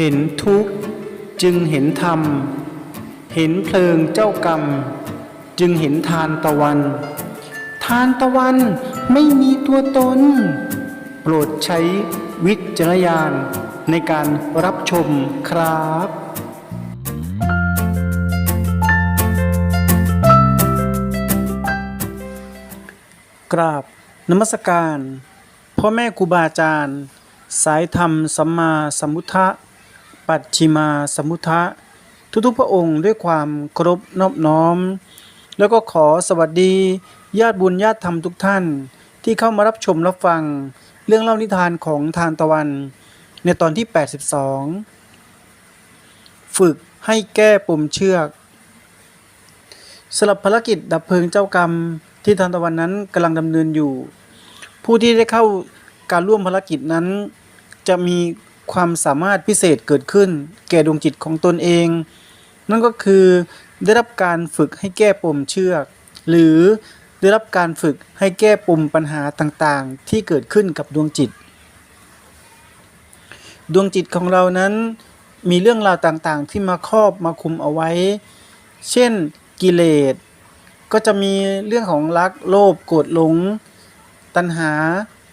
เห็นทุกข์จึงเห็นธรรม เห็นเพลิงเจ้ากรรม จึงเห็นทานตะวัน ทานตะวันไม่มีตัวตน โปรดใช้วิจารณญาณในการรับชมครับกราบนมัสการ พ่อแม่ครูบาอาจารย์ สายธรรมสัมมาสัมพุทธะ ปัจฉิมาสมุทะทุกๆพระองค์ด้วยความเคารพนอบน้อม แล้วก็ขอสวัสดี ญาติบุญญาติธรรมทุกท่าน ที่เข้ามารับชมรับฟัง เรื่องเล่านิทานของทานตะวัน ในตอนที่ 82 ฝึกให้แก้ปมเชือกสำหรับภารกิจดับเพลิงเจ้ากรรมที่ทานตะวันนั้นกำลังดำเนินอยู่ ผู้ที่ได้เข้าการร่วมภารกิจนั้น จะมี ความสามารถพิเศษเกิดขึ้น แก่ดวงจิตของตนเอง นั่นก็คือได้รับการฝึกให้แก้ปมเชือก หรือได้รับการฝึกให้แก้ปมปัญหาต่างๆ ที่เกิดขึ้นกับดวงจิต ดวงจิตของเรานั้นมีเรื่องราวต่างๆ ที่มาครอบมาคุมเอาไว้ เช่นกิเลส ก็จะมีเรื่องของรักโลภโกรธหลง ตัณหา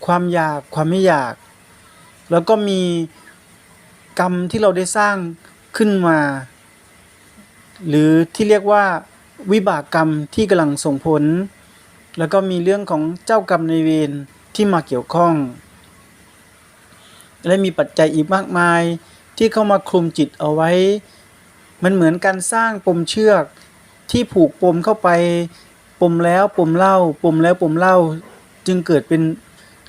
ความอยาก ความไม่อยาก แล้วก็มี กรรมที่เราได้สร้างขึ้นมา หรือที่เรียกว่าวิบากกรรมที่กำลังส่งผล แล้วก็มีเรื่องของเจ้ากรรมในายเวรที่มาเกี่ยวข้อง และมีปัจจัยอีกมากมายที่เข้ามาคลุมจิตเอาไว้ มันเหมือนการสร้างปมเชือกที่ผูกปมเข้าไป ปมแล้วปมเล่า ปมแล้วปมเล่า จึงเกิดเป็น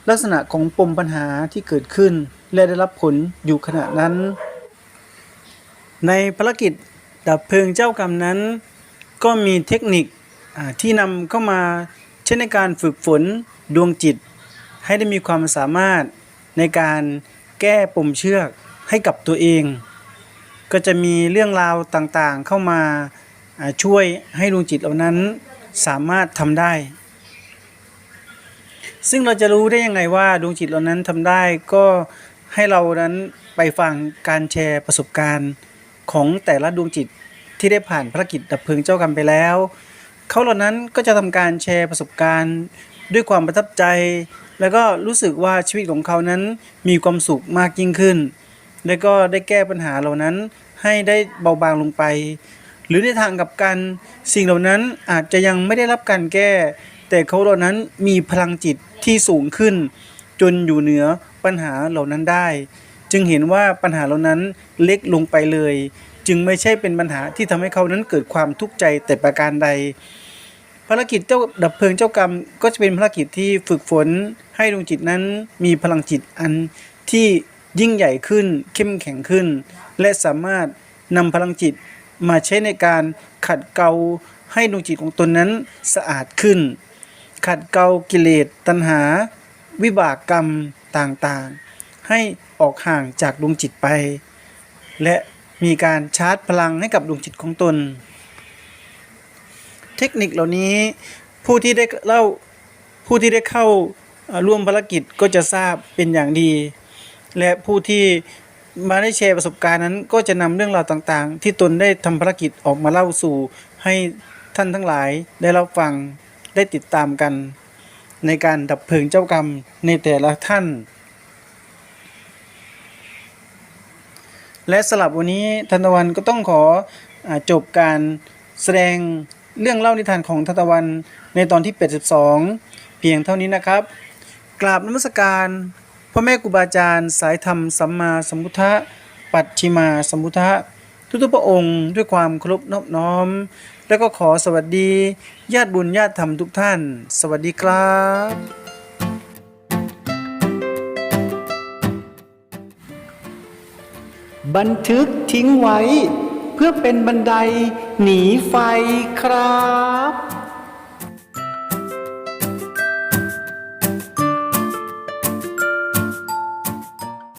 ลักษณะของปมปัญหาที่เกิดขึ้น และได้รับผลอยู่ขณะนั้น ในภารกิจดับเพลิงเจ้ากรรมนั้น ก็มีเทคนิคที่นำเข้ามาเช่นในการฝึกฝนดวงจิต ให้ได้มีความสามารถในการแก้ปมเชือกให้กับตัวเอง ก็จะมีเรื่องราวต่างๆเข้ามาอ่าช่วยให้ดวงจิตเหล่านั้นสามารถทำได้ ซึ่งเราจะรู้ได้ยังไงว่าดวงจิตเหล่านั้นทำได้ก็ ให้เรานั้นไปฟังการแชร์ประสบการณ์ของแต่ละดวงจิตที่ได้ผ่านภารกิจดับเพลิงเจ้ากรรมไปแล้ว เขาเหล่านั้นก็จะทำการแชร์ประสบการณ์ ด้วยความประทับใจ แล้วก็รู้สึกว่าชีวิตของเขานั้นมีความสุขมากยิ่งขึ้น แล้วก็ได้แก้ปัญหาเหล่านั้นให้ได้เบาบางลงไป หรือในทางกับกันสิ่งเหล่านั้นอาจจะยังไม่ได้รับการแก้ แต่เขาเหล่านั้นมีพลังจิตที่สูงขึ้น จนอยู่เหนือปัญหาเหล่านั้นได้ จึงเห็นว่าปัญหาเหล่านั้นเล็กลงไปเลย จึงไม่ใช่เป็นปัญหาที่ทำให้เขานั้นเกิดความทุกข์ใจแต่ประการใด ภารกิจเจ้าดับเพลิงเจ้ากรรม ก็จะเป็นภารกิจที่ฝึกฝนให้ดวงจิตนั้นมีพลังจิตอันที่ยิ่งใหญ่ขึ้นเข้มแข็งขึ้น และสามารถนำพลังจิตมาใช้ในการขัดเกลาให้ดวงจิตของตนนั้นสะอาดขึ้น ขัดเกลากิเลสตัณหา วิบากกรรมต่างๆ ให้ออกห่างจากดวงจิตไป และมีการชาร์จพลังให้กับดวงจิตของตน เทคนิคเหล่านี้ผู้ที่ได้เล่าผู้ที่ได้เข้าร่วมภารกิจก็จะทราบเป็นอย่างดี และผู้ที่มาได้แชร์ประสบการณ์นั้น ก็จะนำเรื่องราวต่างๆ ที่ตนได้ทำภารกิจออกมาเล่าสู่ให้ท่านทั้งหลายได้รับฟังได้ติดตามกัน ในการดับเพลิงเจ้ากรรมในแต่ละท่าน และสลับวันนี้ทันตะวันก็ต้องขออจบการแสดงเรื่องเล่านิทานของทันตะวันในตอนที่ 82 เพียงเท่านี้นะครับ กราบนมัสการพ่อแม่ครูบาอาจารย์ สายธรรมสัมมาสัมพุทธะปัจฉิมาสัมพุทธะ ทุกๆพระองค์ด้วยความเคารพนอบน้อม แล้วก็ขอสวัสดี ญาติบุญญาติธรรมทุกท่าน สวัสดีครับบันทึกทิ้งไว้ เพื่อเป็นบันไดหนีไฟครับ